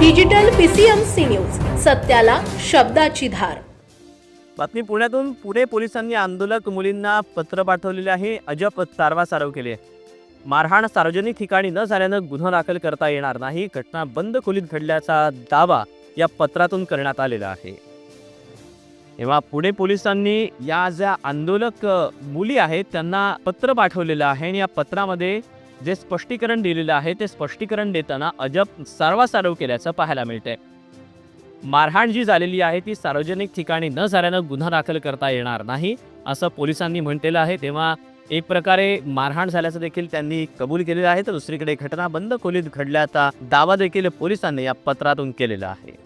Digital PCMC news सत्याला शब्दाची धार. बातमी पुण्यातून पुणे पोलिसांनी आंदोलक मुलींना पत्र पाठवलेले आहे. अजब सारवासारव केली आहे. मारहाण सार्वजनिक ठिकाणी न झाल्यानं गुन्हा दाखल करता येणार नाही. घटना बंद खोलीत घडल्याचा दावा या पत्रातून करण्यात आलेला आहे. तेव्हा पुणे पोलिसांनी या ज्या आंदोलक मुली आहेत त्यांना पत्र पाठवलेलं आहे आणि या पत्रामध्ये जे स्पष्टीकरण दिलेलं आहे ते स्पष्टीकरण देताना अजब सारवासारव केल्याचं पाहायला मिळते मारहाण जी झालेली आहे ती सार्वजनिक ठिकाणी न झाल्यानं गुन्हा दाखल करता येणार नाही असं पोलिसांनी म्हटलेलं आहे. तेव्हा एक प्रकारे मारहाण झाल्याचं देखील त्यांनी कबूल केलेलं आहे. तर दुसरीकडे घटना बंद खोलीत घडल्याचा दावा देखील पोलिसांनी या पत्रातून केलेला आहे.